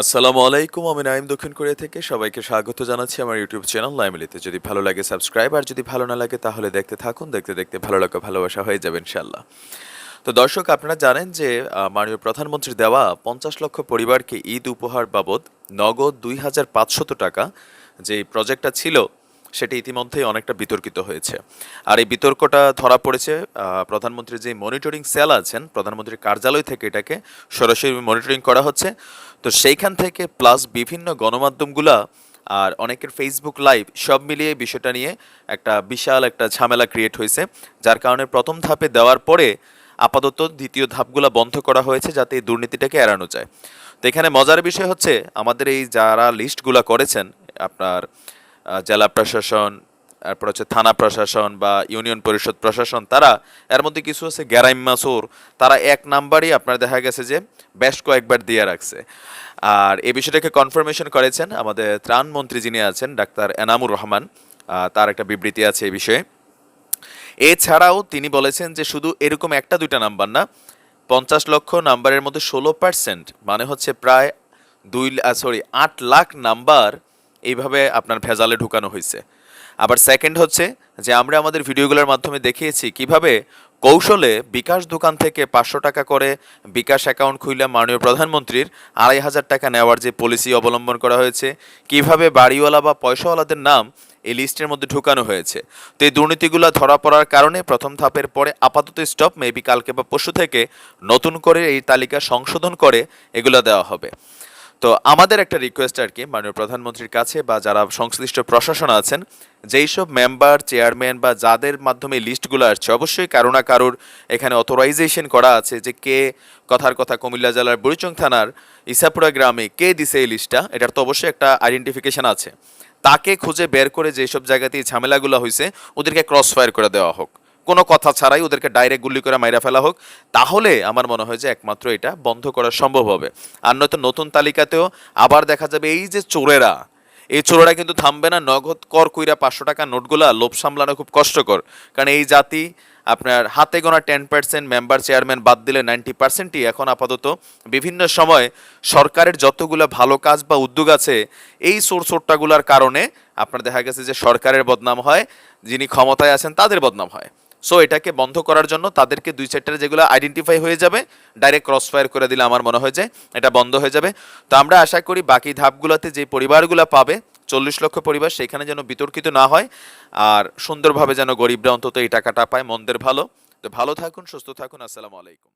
আসসালামু আলাইকুম, আমি নাইম দক্ষিণ কোরিয়া থেকে। সবাইকে স্বাগত জানাচ্ছি আমার ইউটিউব চ্যানেল লাইমিলিতে। যদি ভালো লাগে সাবস্ক্রাইব, আর যদি ভালো না লাগে তাহলে দেখতে থাকুন। দেখতে দেখতে ভালো লাগা, ভালোবাসা হয়ে যাবে ইনশাল্লাহ তো দর্শক, আপনারা জানেন যে মাননীয় প্রধানমন্ত্রীর দেওয়া পঞ্চাশ লক্ষ পরিবারকে ঈদ উপহার বাবদ নগদ দুই হাজার পাঁচশত টাকা যে প্রজেক্টটা ছিল সেটি ইতিমধ্যেই অনেকটা বিতর্কিত হয়েছে। আর এই বিতর্কটা ধরা পড়েছে প্রধানমন্ত্রীর যে মনিটরিং সেল আছেন, প্রধানমন্ত্রীর কার্যালয় থেকে এটাকে সরাসরি মনিটরিং করা হচ্ছে। তো সেইখান থেকে প্লাস বিভিন্ন গণমাধ্যমগুলা আর অনেকের ফেসবুক লাইভ সব মিলিয়ে বিষয়টা নিয়ে একটা বিশাল একটা ঝামেলা ক্রিয়েট হয়েছে। যার কারণে প্রথম ধাপে দেওয়ার পরে আপাতত দ্বিতীয় ধাপগুলো বন্ধ করা হয়েছে যাতে এই দুর্নীতিটাকে এড়ানো যায়। তো এখানে মজার বিষয় হচ্ছে, আমাদের এই যারা লিস্টগুলো করেছেন, আপনার জেলা প্রশাসন, তারপর হচ্ছে থানা প্রশাসন বা ইউনিয়ন পরিষদ প্রশাসন, তারা, এর মধ্যে কিছু আছে গ্যারাইম মাসুর, তারা এক নাম্বারই আপনার দেখা গেছে যে বেশ কয়েকবার দিয়ে রাখছে। আর এই বিষয়টাকে কনফার্মেশন করেছেন আমাদের ত্রাণ মন্ত্রী যিনি আছেন, ডাক্তার এনামুর রহমান। তার একটা বিবৃতি আছে এই বিষয়ে। এছাড়াও তিনি বলেছেন যে শুধু এরকম একটা দুইটা নাম্বার না, পঞ্চাশ লক্ষ নাম্বারের মধ্যে ষোলো পার্সেন্ট মানে হচ্ছে প্রায় দুই সরি আট লাখ নাম্বার এইভাবে আপনার ভেজালে ঢুকানো হয়েছে। আবার সেকেন্ড হচ্ছে যে আমরা আমাদের ভিডিওগুলোর মাধ্যমে দেখিয়েছি কীভাবে কৌশলে বিকাশ দোকান থেকে পাঁচশো টাকা করে বিকাশ অ্যাকাউন্ট খুললে মাননীয় প্রধানমন্ত্রীর আড়াই হাজার টাকা নেওয়ার যে পলিসি অবলম্বন করা হয়েছে, কীভাবে বাড়িওয়ালা বা পয়সাওয়ালাদের নাম এই লিস্টের মধ্যে ঢুকানো হয়েছে। তো এই দুর্নীতিগুলো ধরা পড়ার কারণে প্রথম ধাপের পরে আপাতত স্টপ মেবি কালকে বা পরশু থেকে নতুন করে এই তালিকা সংশোধন করে এগুলো দেওয়া হবে। তো আমাদের একটা রিকোয়েস্ট আর কি, মাননীয় প্রধানমন্ত্রীর কাছে বা যারা সংশ্লিষ্ট প্রশাসন আছেন, যেই সব মেম্বার চেয়ারম্যান বা যাদের মাধ্যমে লিস্টগুলো আসছে, অবশ্যই কারও না কারোর এখানে অথরাইজেশন করা আছে যে কে কথার কথা কুমিল্লা জেলার বুড়িচং থানার ইসাপুরা গ্রামে কে দিছে এই লিস্টটা এটার তো অবশ্যই একটা আইডেন্টিফিকেশন আছে। তাকে খুঁজে বের করে যেসব জায়গাতে ঝামেলাগুলো হয়েছে ওদেরকে ক্রস ফায়ার করে দেওয়া হোক। কোনো কথা ছাড়াই ওদেরকে ডাইরেক্ট গুলি করে মাইরা ফেলা হোক, তাহলে আমার মনে হয় যে একমাত্র এটা বন্ধ করা সম্ভব হবে। আর নয়তো নতুন তালিকাতেও আবার দেখা যাবে এই যে চোরেরা, এই চোরেরা কিন্তু থামবে না, নগদ কর কইরা পাঁচশো টাকা নোটগুলা লোভ সামলানো খুব কষ্টকর। কারণ এই জাতি আপনার হাতে গোনা টেন পার্সেন্ট, মেম্বার চেয়ারম্যান বাদ দিলে নাইনটি পার্সেন্টই। এখন আপাতত বিভিন্ন সময় সরকারের যতগুলো ভালো কাজ বা উদ্যোগ আছে, এই সোর সোরটাগুলার কারণে আপনার দেখা গেছে যে সরকারের বদনাম হয়, যিনি ক্ষমতায় আছেন তাদের বদনাম হয়। সো এটাকে বন্ধ করার জন্য তাদেরকে দুই সেক্টরে যেগুলো আইডেন্টিফাই হয়ে যাবে ডাইরেক্ট ক্রস ফায়ার করে দিলে আমার মনে হয় যে এটা বন্ধ হয়ে যাবে। তো আমরা আশা করি বাকি ধাপগুলোতে যে পরিবারগুলো পাবে, চল্লিশ লক্ষ পরিবার, সেখানে যেন বিতর্কিত না হয়, আর সুন্দরভাবে যেন গরিবরা অন্তত এই টাকাটা পায়, মন্দের ভালো। তো ভালো থাকুন, সুস্থ থাকুন, আসসালামু আলাইকুম।